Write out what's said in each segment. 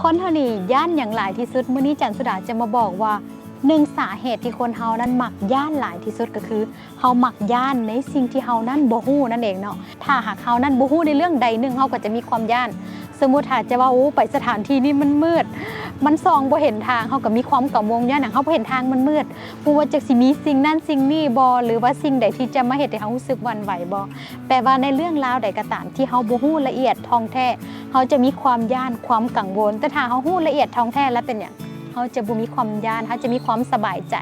คนเท่านี้ย่านอย่างหลายที่สุดมื้อนี้จันสุดาจะมาบอกว่า หนึ่งสาเหตุที่คนเฮานั้นหมักย่านหลายที่สุดก็คือเฮาหมักย่านในสิ่งที่เฮานั้นบ่ฮู้นั่นเองเนาะถ้าหากเฮานั้นบ่ฮู้ในเรื่องใดหนึ่งเฮาก็จะมีความย่าน สมมุติถ้าจะว่าโอ้ไปสถานที่นี้มันมืด มันส่องบ่เห็นทางเฮาก็มีความกังวลย่านหนังเฮาบ่เห็นทางมันมืดบ่ว่าจะสิมีสิ่งนั้นสิ่งนี้บ่หรือว่าสิ่งใดที่จะมาเฮ็ดให้เฮารู้สึกวันไหวบ่แปลว่าในเรื่องราวใดก็ตามที่เฮาบ่ฮู้ละเอียดท่องแท้เขาจะมีความย่านความกังวล แต่ถ้าเขาหู้ละเอียดท้องแท้แล้วเป็นอย่าง เขาจะบ่มีความย่านเขาจะมีความสบายใจ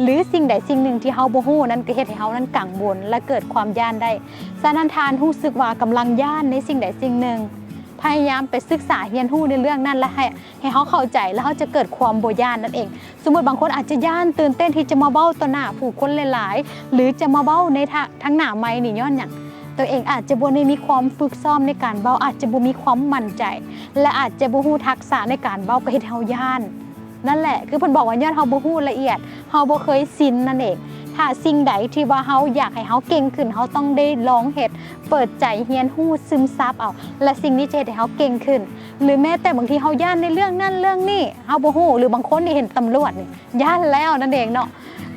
หรือสิ่งใดสิ่งหนึ่งที่เขาบ่ฮู้นั้นก็เฮ็ดให้เขานั้นกังวลและเกิดความย่านได้สานันทานรู้สึกว่ากำลังย่านในสิ่งใดสิ่งหนึ่ง พยายามไปศึกษาเรียนรู้ในเรื่องนั้นและให้ให้เขาเข้าใจแล้วเขาจะเกิดความบ่ย่านนั่นเอง สมมติบางคนอาจจะย่านตื่นเต้นที่จะมาเบ้าต่อหน้าผู้คนหลายๆ หรือจะมาเบ้าในทั้งหน้าไม้นี่ย้อนอย่างตัวเองอาจจะบ่ได้มีความฝึกซ้อมในการเบ้าอาจจะบ่มีความมั่นใจ และอาจจะบ่ฮู้ทักษะในการเบ้าก็เฮ็ดให้เฮาย่าน นั่นแหละ คือเพิ่นบอกว่าย้อนเฮาบ่ฮู้ละเอียดเฮาบ่เคยสินนั่นเองถ้าสิ่งใดที่ว่าเฮาอยากให้เฮาเก่งขึ้นเฮาต้องได้ลองเฮ็ดเปิดใจเรียนรู้ซึมซับเอาและสิ่งนี้จะเฮ็ดให้เฮาเก่งขึ้น หรือแม้แต่บางทีเฮาย่านในเรื่องนั่นเรื่องนี้เฮาบ่ฮู้หรือบางคนนี่เห็นตำรวจนี่ย่านแล้วนั่นเองเนาะ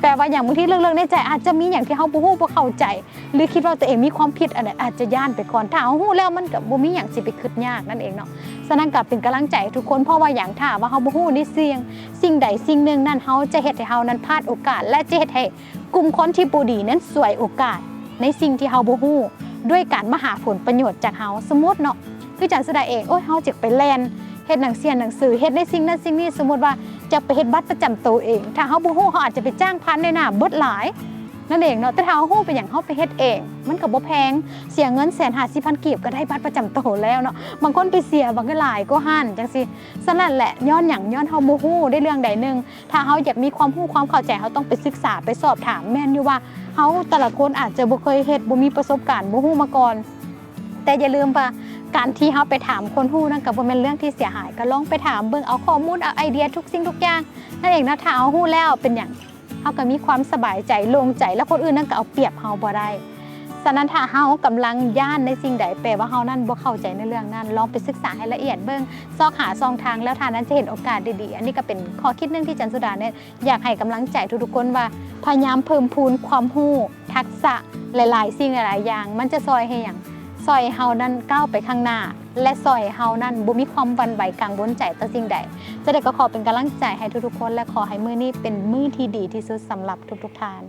แปลว่าอย่างบางทีเรื่องๆในใจอาจจะมีอย่างที่เฮาบ่ฮู้บ่เข้าใจ หรือคิดว่าตัวเองมีความผิดอันนั้นอาจจะย่านไปก่อนถ้าเฮาฮู้แล้วมันก็บ่มีหยังสิไปคิดยากนั่นเองเนาะฉะนั้นก็เป็นกำลังใจทุกคนเพราะว่าอย่างถ้าว่าเฮาบ่ฮู้ในเสี่ยง สิ่งใดสิ่งหนึ่งนั้นเฮาจะเฮ็ดให้เฮานั้นพลาดโอกาส และจะเฮ็ดให้กลุ่มคนที่บ่ดีนั้นสวยโอกาส ในสิ่งที่เฮาบ่ฮู้ด้วยการมาหาผลประโยชน์จากเฮาสมมุติเนาะคือจันแสดงเองโอ้ยเฮาจะไปแลน เฮ็ดหนังเสียนหนังสือเฮ็ดในสิ่งนั้นสิ่งนี้สมมติว่าจะไปเฮ็ดบัตรประจำตัวเอง ถ้าเฮาบ่ฮู้เฮาอาจจะไปจ้างพันในหน้าเบิดหลายนั่นเองเนาะแต่ถ้าเอาฮู้ไปอย่างเฮาไปเฮ็ดเอง มันก็บ่แพงเสียเงินแสนหาสิพันกีบก็ได้บัตรประจำตัวแล้วเนาะบางคนไปเสียบางก็หลายก็หันจังซี่ฉะนั้นแหละย้อนหยังย้อนเฮาบ่ฮู้ได้เรื่องใดหนึงถ้าเฮาอยากมีความรู้ความเข้าใจเฮาต้องไปศึกษาไปสอบถามแม่นอยู่ว่าเฮาแต่ละคนอาจจะบ่เคยเฮ็ดบ่มีประสบการณ์บ่ฮู้มาก่อนแต่อย่าลืมว่า การที่เฮาไปถามคนฮู้นั่นก็บ่แม่นเรื่องที่เสียหาย ก็ลองไปถามเบิ่งเอาข้อมูลเอาไอเดียทุกสิ่งทุกอย่างนั่นเองนะถ้าเอาฮู้แล้วเป็นหยังเฮาก็มีความสบายใจโล่งใจแล้วคนอื่นนั่นก็เอาเปรียบเฮาบ่ได้ฉะนั้นถ้าเฮากำลังย่านในสิ่งใดแปลว่าเฮานั่นบ่เข้าใจในเรื่องนั้น ลองไปศึกษาให้ละเอียดเบิ่งซอกหาซองทางแล้วทางนั้นจะเห็นโอกาสดีๆ อันนี้ก็เป็นข้อคิดหนึงที่จันสุดาเนี่ยอยากให้กำลังใจทุกๆคนว่าพยายามเพิ่มพูนความรู้ทักษะหลายๆ สิ่งหลายๆอย่าง มันจะซอยให้หยัง ซอยเฮานั้นก้าวไปข้างหน้า และซอยเฮานั้นบ่มีความวันไหวกังวลใจต่อสิ่งใดจะได้ก็ขอเป็นกำลังใจให้ทุกๆคน และขอให้มื้อนี้เป็นมื้อที่ดีที่สุดสำหรับทุกๆท่าน